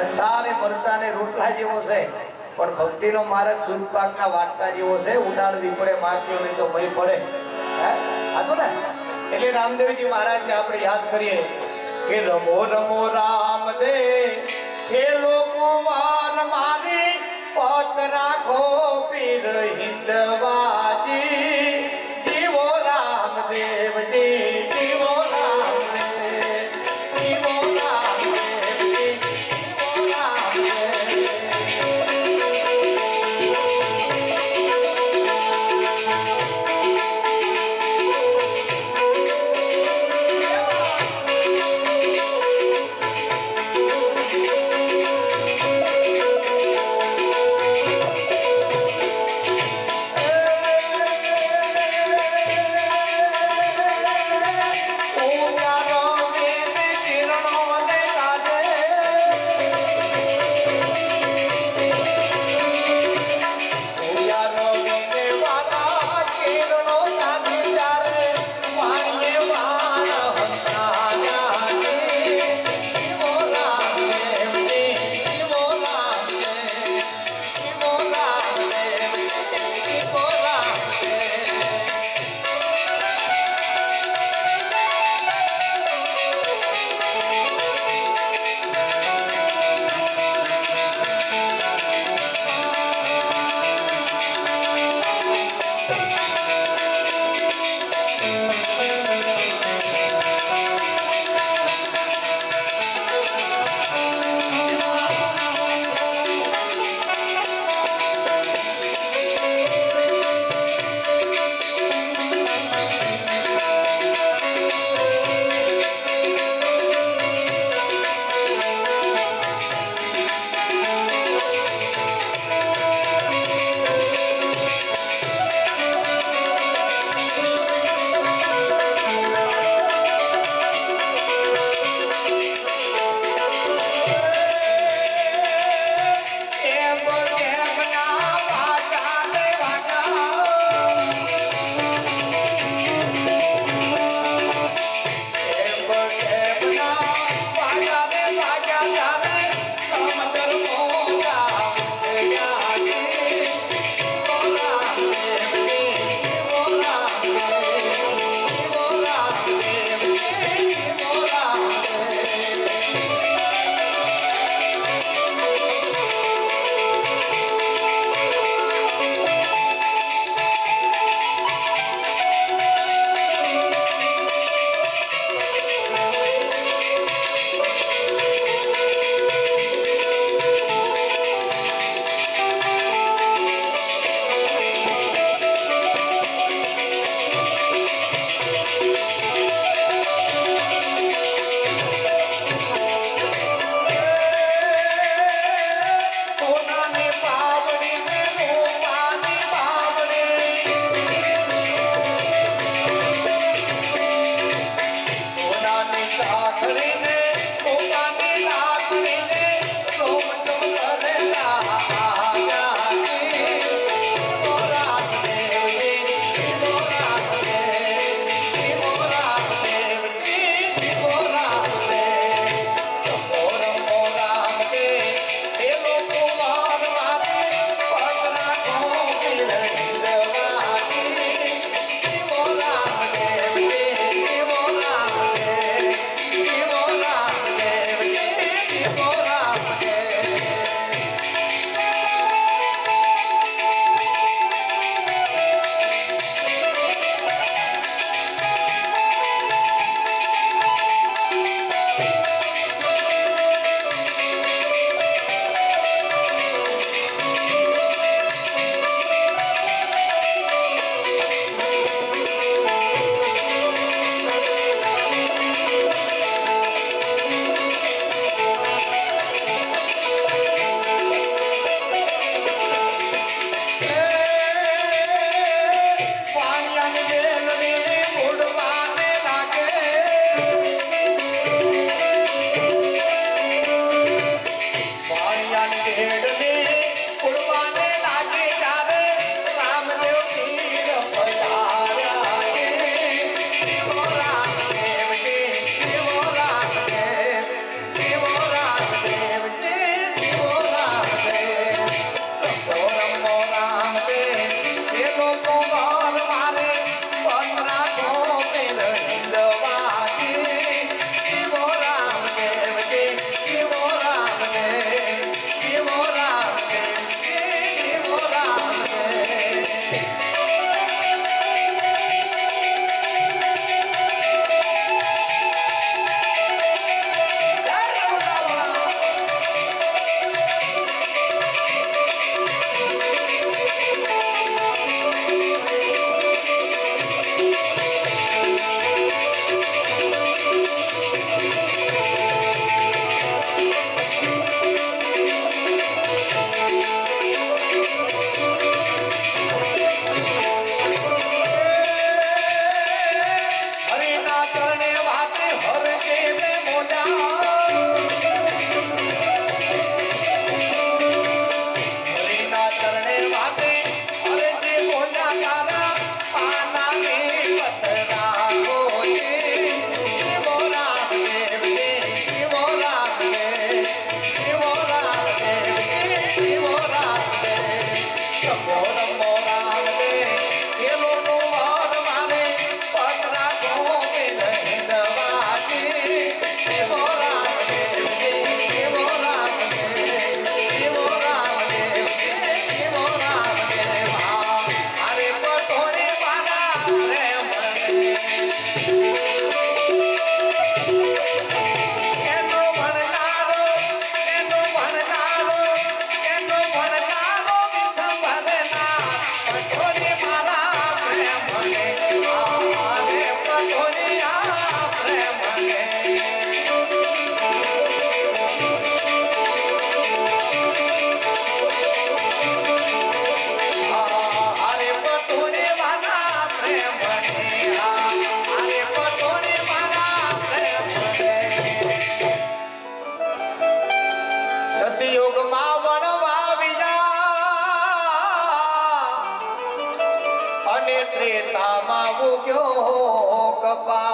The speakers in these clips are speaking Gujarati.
સંસાર એ મરચા ને રોટલા જેવો છે. પણ ભક્તિનો માર્ગ દૂધ પાકના વાટકા જેવો છે. ઉડાડ પડે માખીઓ નહીં તો ભય પડે. હે? હાચું ને? એટલે રામદેવજી મહારાજને આપણે યાદ કરીએ કે રમો રમો રામદે ખેલો કુમાર મારી પત રાખો પીર હિંદવાજી Опа!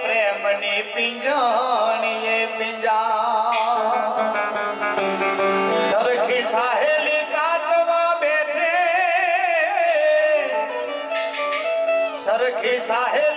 પ્રેમની પિંજણીએ પિંજા. સરખી સાહેલી કાચમાં બેઠે. સરખી સાહેલી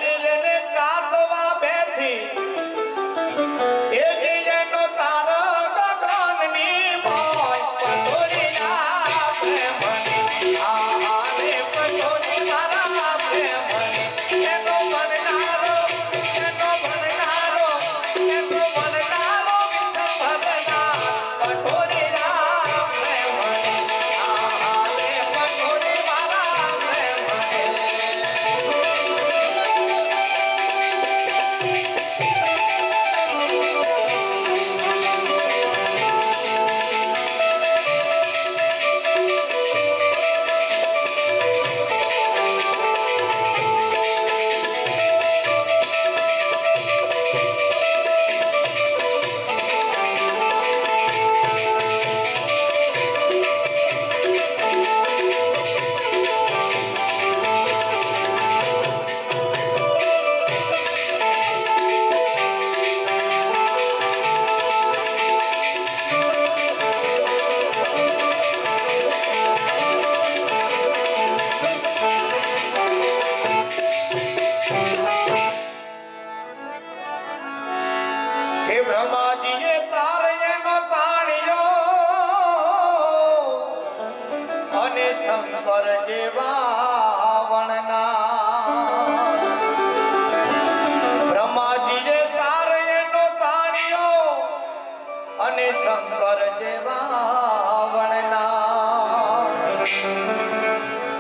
શંકર જેવા વણના.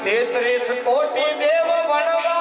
તેત્રીસ કોટી દેવ વણવા